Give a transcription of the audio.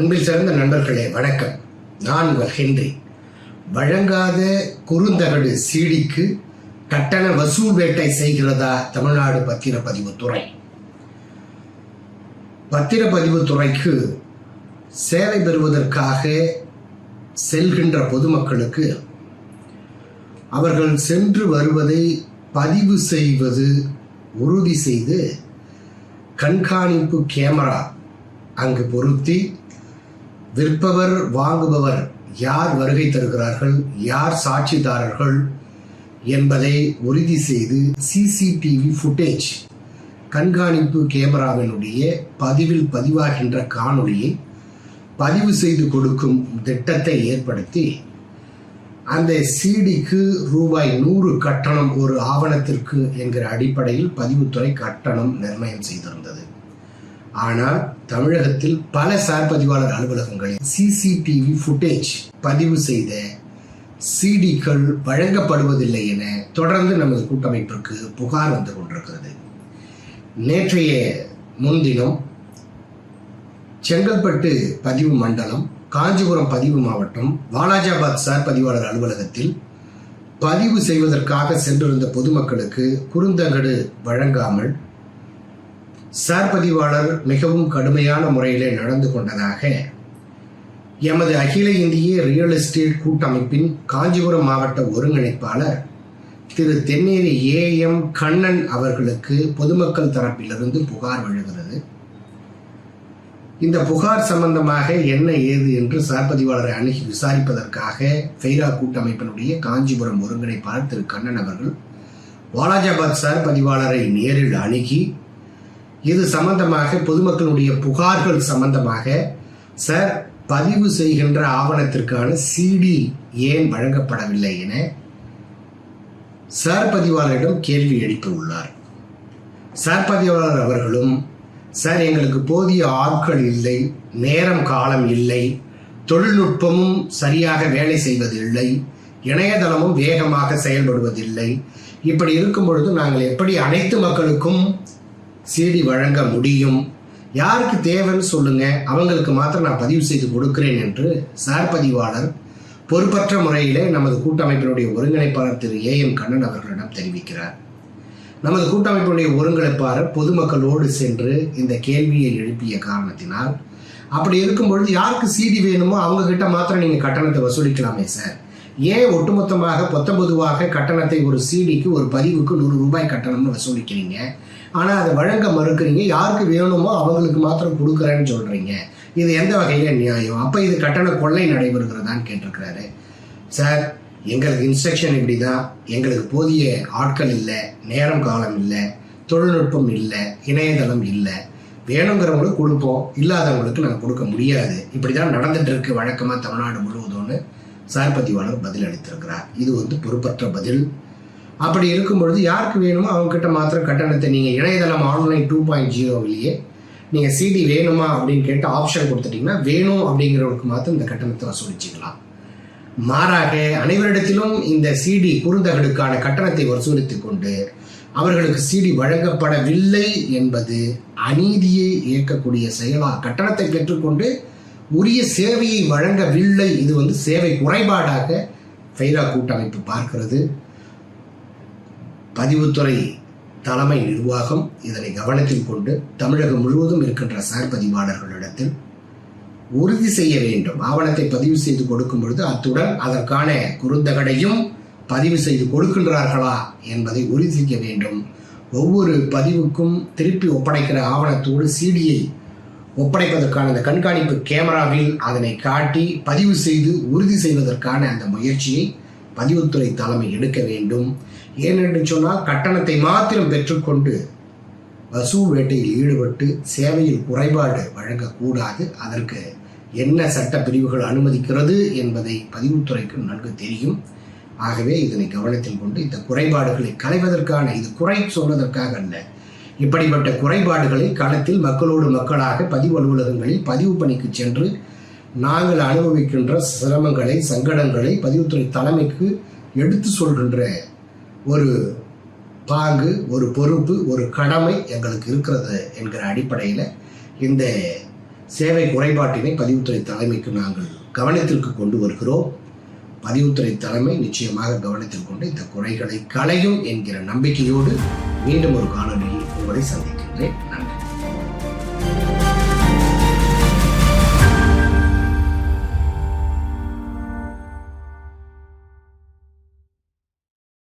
அன்பில் சிறந்த நண்பர்களே வணக்கம். நான் உங்கள் ஹென்றி. வழங்காத குறுந்தகடு சீடிக்கு கட்டண வசூல் வேட்டை செய்கிறதா தமிழ்நாடு பத்திரப்பதிவு துறை? பத்திரப்பதிவு துறைக்கு சேவை பெறுவதற்காக செல்கின்ற பொதுமக்களுக்கு அவர்கள் சென்று வருவதை பதிவு செய்வது உறுதி செய்து கண்காணிப்பு கேமரா அங்கு பொருத்தி விற்பவர் வாங்குபவர் யார் வருகை தருகிறார்கள் யார் சாட்சிதாரர்கள் என்பதை உறுதி செய்து சிசிடிவி ஃபுட்டேஜ் கண்காணிப்பு கேமராவினுடைய பதிவில் பதிவாகின்ற காணொளியை பதிவு செய்து கொடுக்கும் திட்டத்தை ஏற்படுத்தி அந்த சிடிக்கு ரூபாய் நூறு கட்டணம் ஒரு ஆவணத்திற்கு என்கிற அடிப்படையில் பதிவுத்துறை கட்டணம் நிர்ணயம் செய்திருந்தது. ஆனால் தமிழகத்தில் பல சார் பதிவாளர் அலுவலகங்களில் சிசிடிவி ஃபுட்டேஜ் பதிவு செய்த சிடிக்கள் வழங்கப்படுவதில்லை என தொடர்ந்து நமது கூட்டமைப்பிற்கு புகார் வந்து கொண்டிருக்கிறது. நேற்றைய முன்தினம் செங்கல்பட்டு பதிவு மண்டலம் காஞ்சிபுரம் பதிவு மாவட்டம் வாலாஜாபாத் சார் பதிவாளர் அலுவலகத்தில் பதிவு செய்வதற்காக சென்றிருந்த பொதுமக்களுக்கு குறுந்தகடு வழங்காமல் சார் பதிவாளர் மிகவும் கடுமையான முறையிலே நடந்து கொண்டதாக எமது அகில இந்திய ரியல் எஸ்டேட் கூட்டமைப்பின் காஞ்சிபுரம் மாவட்ட ஒருங்கிணைப்பாளர் திரு தென்னேரி ஏ எம் கண்ணன் அவர்களுக்கு பொதுமக்கள் தரப்பிலிருந்து புகார் விழுகிறது. இந்த புகார் சம்பந்தமாக என்ன ஏது என்று சார்பதிவாளரை அணுகி விசாரிப்பதற்காக ஃபெய்ரா கூட்டமைப்பினுடைய காஞ்சிபுரம் ஒருங்கிணைப்பாளர் திரு கண்ணன் அவர்கள் வாலாஜாபாத் சார் பதிவாளரை நேரில் அணுகி இது சம்பந்தமாக பொதுமக்களுடைய புகார்கள் சம்பந்தமாக சார் பதிவு செய்கின்ற ஆவணத்திற்கான சிடி ஏன் வழங்கப்படவில்லை என சார் பதிவாளரிடம் கேள்வி எழுப்பியுள்ளார் சார் பதிவாளர் அவர்களும் சார் எங்களுக்கு போதிய ஆட்கள் இல்லை நேரம் காலம் இல்லை தொழில்நுட்பமும் சரியாக வேலை செய்வதில்லை இணையதளமும் வேகமாக செயல்படுவதில்லை. இப்படி இருக்கும் பொழுது நாங்கள் எப்படி அனைத்து மக்களுக்கும் சிடி வழங்க முடியும். யாருக்கு தேவைன்னு சொல்லுங்க. அவங்களுக்கு மாத்திரம் நான் பதிவு செய்து கொடுக்கிறேன் என்று சார் பதிவாளர் பொறுப்பற்ற முறையிலே நமது கூட்டமைப்பினுடைய ஒருங்கிணைப்பாளர் திரு ஏ எம் கண்ணன் அவர்களிடம் தெரிவிக்கிறார். நமது கூட்டமைப்பினுடைய ஒருங்கிணைப்பாளர் பொதுமக்களோடு சென்று இந்த கேள்வியை எழுப்பிய காரணத்தினால் அப்படி இருக்கும் பொழுது யாருக்கு சீடி வேணுமோ அவங்க கிட்ட மாத்திரம் நீங்க கட்டணத்தை வசூலிக்கலாமே சார். ஏன் ஒட்டுமொத்தமாக பொத்தம்பொதுவாக கட்டணத்தை ஒரு சீடிக்கு ஒரு பதிவுக்கு நூறு ரூபாய் கட்டணம்னு வசூலிக்கிறீங்க? ஆனால் அதை வழங்க மறுக்கிறீங்க. யாருக்கு வேணுமோ அவங்களுக்கு மாத்திரம் கொடுக்குறேன்னு சொல்கிறீங்க இது எந்த வகையில் நியாயம்? அப்போ இது கட்டண கொள்ளை நடைபெறுகிறதான்னு கேட்டிருக்கிறாரு. சார் எங்களுக்கு இன்ஸ்ட்ரக்ஷன் இப்படி தான் எங்களுக்கு போதிய ஆட்கள் இல்லை. நேரம் காலம் இல்லை. தொழில்நுட்பம் இல்லை. இணையதளம் இல்லை. வேணுங்கிறவங்களுக்கு கொடுப்போம். இல்லாதவங்களுக்கு நாங்கள் கொடுக்க முடியாது. இப்படி தான் நடந்துட்டு இருக்கு வழக்கமாக தமிழ்நாடு முழுவதும்னு சார் பதிவாளர் பதில் அளித்திருக்கிறார். இது வந்து பொறுப்பற்ற பதில். அப்படி இருக்கும் பொழுது யாருக்கு வேணுமோ அவங்கக்கிட்ட மாத்திரம் கட்டணத்தை நீங்கள் இணையதளம் ஆன்லைன் டூ பாயிண்ட் ஜீரோவிலேயே நீங்கள் சிடி வேணுமா அப்படின்னு கேட்டு ஆப்ஷன் கொடுத்துட்டிங்கன்னா வேணும் அப்படிங்கிறவங்களுக்கு மாத்திரம் இந்த கட்டணத்தை வசூலிச்சுக்கலாம். மாறாக அனைவரிடத்திலும் இந்த சிடி குறுந்தகடுக்கான கட்டணத்தை வசூலித்து கொண்டு அவர்களுக்கு சிடி வழங்கப்படவில்லை என்பது அநீதியை இயக்கக்கூடிய செயலா கட்டணத்தை பெற்றுக்கொண்டு உரிய சேவையை வழங்கவில்லை. இது வந்து சேவை குறைபாடாக ஃபைரா கூட்டமைப்பு பார்க்கிறது. பதிவுத்துறை தலைமை நிர்வாகம் இதனை கவனத்தில் கொண்டு தமிழகம் முழுவதும் இருக்கின்ற சார் பதிவாளர்களிடத்தில் உறுதி செய்ய வேண்டும். ஆவணத்தை பதிவு செய்து கொடுக்கும் பொழுது அத்துடன் அதற்கான குறுந்தகடையும் பதிவு செய்து கொடுக்கின்றார்களா என்பதை உறுதி செய்ய வேண்டும். ஒவ்வொரு பதிவுக்கும் திருப்பி ஒப்படைக்கிற ஆவணத்தோடு சிடியை ஒப்படைப்பதற்கான அந்த கண்காணிப்பு கேமராவில் அதனை காட்டி பதிவு செய்து உறுதி செய்வதற்கான அந்த முயற்சியை பதிவுத்துறை தலைமை எடுக்க வேண்டும். ஏனென்று சொன்னால் கட்டணத்தை மாத்திரம் பெற்றுக்கொண்டு பசு வேட்டையில் ஈடுபட்டு சேவையில் குறைபாடு வழங்கக்கூடாது. அதற்கு என்ன சட்ட பிரிவுகள் அனுமதிக்கிறது என்பதை பதிவுத்துறைக்கு நன்கு தெரியும். ஆகவே இதனை கவனத்தில் கொண்டு இந்த குறைபாடுகளை களைவதற்கான இது குறை சொல்வதற்காக அல்ல. இப்படிப்பட்ட குறைபாடுகளை களத்தில் மக்களோடு மக்களாக பதிவு அலுவலகங்களில் பதிவு பணிக்கு சென்று நாங்கள் அனுபவிக்கின்ற சிரமங்களை சங்கடங்களை பதிவுத்துறை தலைமைக்கு எடுத்து சொல்கின்ற ஒரு பாங்கு ஒரு பொறுப்பு ஒரு கடமை எங்களுக்கு இருக்கிறது என்கிற அடிப்படையில் இந்த சேவை குறைபாட்டினை பதிவுத்துறை தலைமைக்கு நாங்கள் கவனத்திற்கு கொண்டு வருகிறோம். பதிவுத்துறை தலைமை நிச்சயமாக கவனத்தில் கொண்டு இந்த குறைகளை களையும் என்கிற நம்பிக்கையோடு மீண்டும் ஒரு காணொலியில் உங்களை சந்திக்கின்றேன். நன்றி.